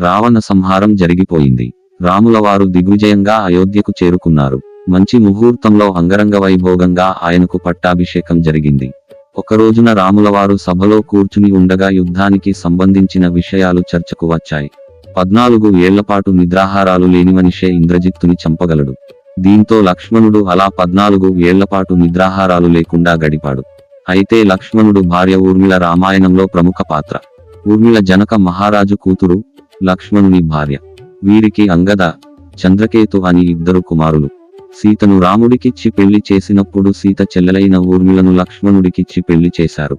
రావణ సంహారం జరిగిపోయింది. రాములవారు దిగ్విజయంగా అయోధ్యకు చేరుకున్నారు. మంచి ముహూర్తంలో అంగరంగ వైభోగంగా ఆయనకు పట్టాభిషేకం జరిగింది. ఒక రోజున రాములవారు సభలో కూర్చుని ఉండగా యుద్ధానికి సంబంధించిన విషయాలు చర్చకు వచ్చాయి. పద్నాలుగు ఏళ్ళపాటు నిద్రాహారాలు లేని మనిషే ఇంద్రజిత్తుని చంపగలడు. దీంతో లక్ష్మణుడు అలా పద్నాలుగు ఏళ్ళపాటు నిద్రాహారాలు లేకుండా గడిపాడు. అయితే లక్ష్మణుడు భార్య ఊర్మిళ రామాయణంలో ప్రముఖ పాత్ర. ఊర్మిళ జనక మహారాజు కూతురు లక్ష్మణుని భార్య. వీరికి అంగద చంద్రకేతు అని ఇద్దరు కుమారులు. సీతను రాముడికిచ్చి పెళ్ళి చేసినప్పుడు సీత చెల్లెలైన ఊర్మిలను లక్ష్మణుడికిచ్చి పెళ్ళి చేశారు.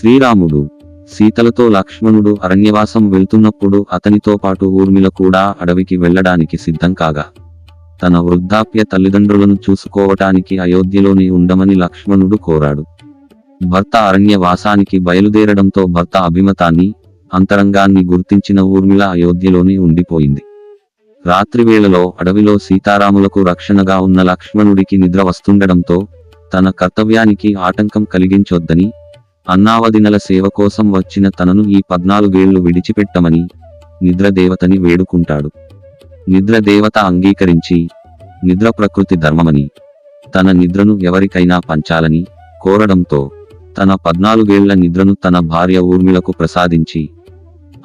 శ్రీరాముడు సీతలతో లక్ష్మణుడు అరణ్యవాసం వెళ్తున్నప్పుడు అతనితో పాటు ఊర్మిల కూడా అడవికి వెళ్ళడానికి సిద్ధం కాగా తన వృద్ధాప్య తల్లిదండ్రులను చూసుకోవటానికి అయోధ్యలోనే ఉండమని లక్ష్మణుడు కోరాడు. భర్త అరణ్యవాసానికి బయలుదేరడంతో భర్త అభిమతాన్ని అంతరంగాన్ని గుర్తించిన ఊర్మిళ అయోధ్యలోనే ఉండిపోయింది. రాత్రివేళలో అడవిలో సీతారాములకు రక్షణగా ఉన్న లక్ష్మణుడికి నిద్ర వస్తుండడంతో తన కర్తవ్యానికి ఆటంకం కలిగించొద్దని అన్నావదినల సేవ కోసం వచ్చిన తనను ఈ పద్నాలుగేళ్ళు విడిచిపెట్టమని నిద్రదేవతని వేడుకుంటాడు. నిద్రదేవత అంగీకరించి నిద్ర ప్రకృతి ధర్మమని తన నిద్రను ఎవరికైనా పంచాలని కోరడంతో తన పద్నాలుగేళ్ళ నిద్రను తన భార్య ఊర్మిళకు ప్రసాదించి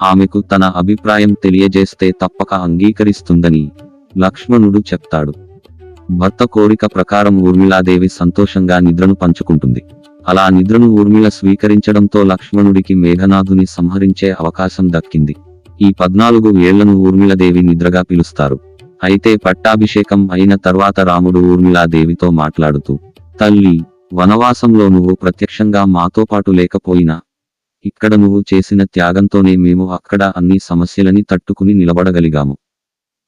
ఆమెకు తన అభిప్రాయం తెలియజేస్తే తప్పక అంగీకరిస్తుందని లక్ష్మణుడు చెప్తాడు. భర్త కోరిక ప్రకారం ఊర్మిళాదేవి సంతోషంగా నిద్రను పంచుకుంటుంది. అలా నిద్రను ఊర్మిళ స్వీకరించడంతో లక్ష్మణుడికి మేఘనాథుని సంహరించే అవకాశం దక్కింది. ఈ పద్నాలుగు ఏళ్ళను ఊర్మిళదేవి నిద్రగా పిలుస్తారు. అయితే పట్టాభిషేకం అయిన తర్వాత రాముడు ఊర్మిళాదేవితో మాట్లాడుతూ తల్లి వనవాసంలో నువ్వు ప్రత్యక్షంగా మాతో పాటు లేకపోయినా ఇక్కడ నువ్వు చేసిన త్యాగంతోనే మేము అక్కడ అన్ని సమస్యలని తట్టుకుని నిలబడగలిగాము.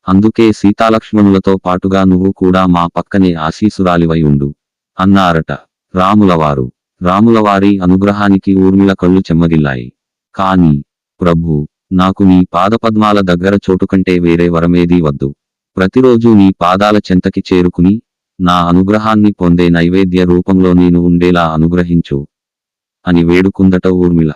అందుకే సీతాలక్ష్మణులతో పాటుగా నువ్వు కూడా మా పక్కనే ఆశీసురాలివై ఉండు అన్నారట రాములవారు. రాములవారి అనుగ్రహానికి ఊర్మిళ కళ్ళు చెమ్మగిల్లాయి. కాని ప్రభు నాకు నీ పాదపద్మాల దగ్గర చోటు కంటే వేరే వరమేదీ వద్దు. ప్రతిరోజు నీ పాదాల చెంతకి చేరుకుని నా అనుగ్రహాన్ని పొందే నైవేద్య రూపంలో నేను ఉండేలా అనుగ్రహించు అని వేడుకుందట ఊర్మిళ.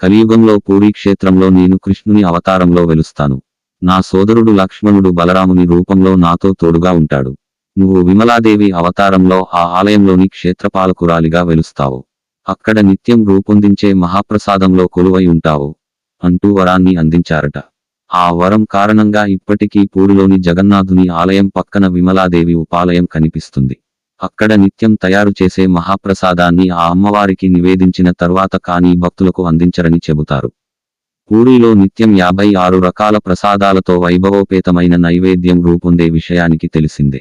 కలియుగంలో పూరీ క్షేత్రంలో నేను కృష్ణుని అవతారంలో వెలుస్తాను. నా సోదరుడు లక్ష్మణుడు బలరాముని రూపంలో నాతో తోడుగా ఉంటాడు. నువ్వు విమలాదేవి అవతారంలో ఆ ఆలయంలోని క్షేత్రపాలకురాలిగా వెలుస్తావు. అక్కడ నిత్యం రూపొందించే మహాప్రసాదంలో కొలువై ఉంటావు అంటూ వరాన్ని అందించారట. ఆ వరం కారణంగా ఇప్పటికీ పూరిలోని జగన్నాథుని ఆలయం పక్కన విమలాదేవి ఉపాలయం కనిపిస్తుంది. అక్కడ నిత్యం తయారు చేసే మహాప్రసాదాన్ని ఆ అమ్మవారికి నివేదించిన తర్వాత కానీ భక్తులకు అందించరని చెబుతారు. పూరిలో నిత్యం యాభై ఆరు రకాల ప్రసాదాలతో వైభవోపేతమైన నైవేద్యం రూపొందే విషయానికి తెలిసిందే.